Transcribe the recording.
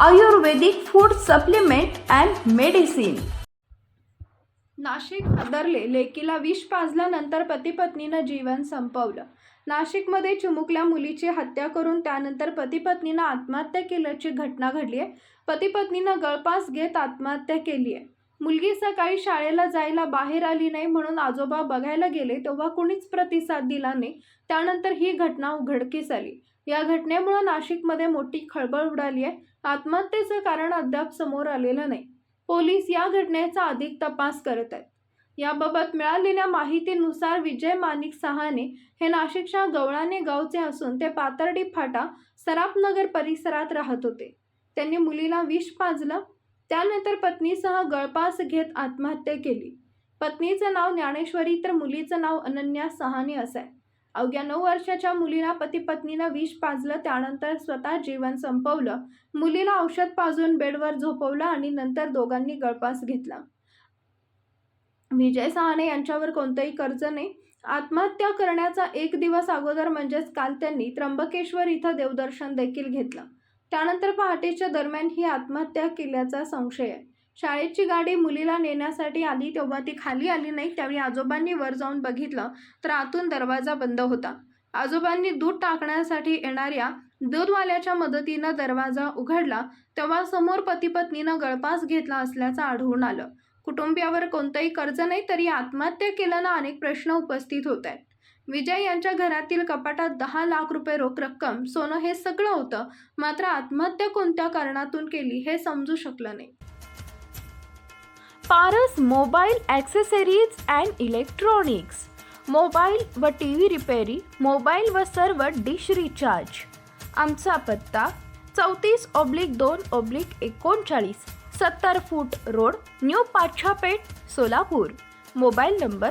Ayurvedic food supplement and medicine. Nashik हादरले लेकीला विष पाजल्यानंतर पतीपत्नीनं जीवन संपवलं. नाशिकमध्ये चिमुकल्या मुलीची हत्या करून त्यानंतर पतीपत्नीनं आत्महत्या केल्याची घटना घडली आहे पतीपत्नीनं गळपास घेत आत्महत्या केली आहे मुलगी सकाळी शाळेला जायला बाहेर आली नाही म्हणून आजोबा बघायला गेले तेव्हा कुणीच प्रतिसाद दिला नाही. त्यानंतर ही घटना उघडकीस आली. या घटनेमुळे नाशिकमध्ये मोठी खळबळ उडाली आहे. आत्महत्येचं कारण अद्याप समोर आलेलं नाही. पोलीस या घटनेचा अधिक तपास करत आहेत. याबाबत मिळालेल्या माहितीनुसार विजय माणिक सहाने हे नाशिकच्या गवळाने गावचे असून ते पातर्डी फाटा सराफनगर परिसरात राहत होते. त्यांनी मुलीला विष पाजलं त्यानंतर पत्नीसह गळपास घेत आत्महत्या केली. पत्नीचं नाव ज्ञानेश्वरी तर मुलीचं नाव अनन्या सहाने असं आहे. अवघ्या नऊ वर्षाच्या मुलीला पती पत्नीनं विष पाजलं त्यानंतर स्वतः जीवन संपवलं. मुलीला औषध पाजून बेडवर झोपवलं आणि नंतर दोघांनी गळपास घेतला. विजय सहाणे यांच्यावर कोणतंही कर्ज नाही. आत्महत्या करण्याचा एक दिवस अगोदर म्हणजेच काल त्यांनी त्र्यंबकेश्वर इथं देवदर्शन देखील घेतलं. त्यानंतर पहाटेच्या दरम्यान ही आत्महत्या केल्याचा संशय आहे. शाळेची गाडी मुलीला नेण्यासाठी आली तेव्हा ती खाली आली नाही त्यावेळी आजोबांनी वर जाऊन बघितलं तर आतून दरवाजा बंद होता. आजोबांनी दूध टाकण्यासाठी येणाऱ्या दूधवाल्याच्या मदतीनं दरवाजा उघडला तेव्हा समोर पती पत्नीनं गळपास घेतला असल्याचं आढळून आलं. कुटुंबियावर कोणतंही कर्ज नाही तरी आत्महत्या केल्यानं अनेक प्रश्न उपस्थित होत आहेत. विजय यांच्या घरातील कपाटात दहा लाख रुपये रोख रक्कम सोनं हे सगळं होतं. मात्र आत्महत्या कोणत्या कारणातून केली हे समजू शकलं नाही. Paras mobile accessories and electronics. Mobile व टी व्ही रिपेरी मोबाईल व सर्व डिश रिचार्ज. आमचा पत्ता चौतीस ऑब्लिक दोन ऑब्लिक एकोणचाळीस सत्तर foot road new Pachhapeth Solapur. Mobile number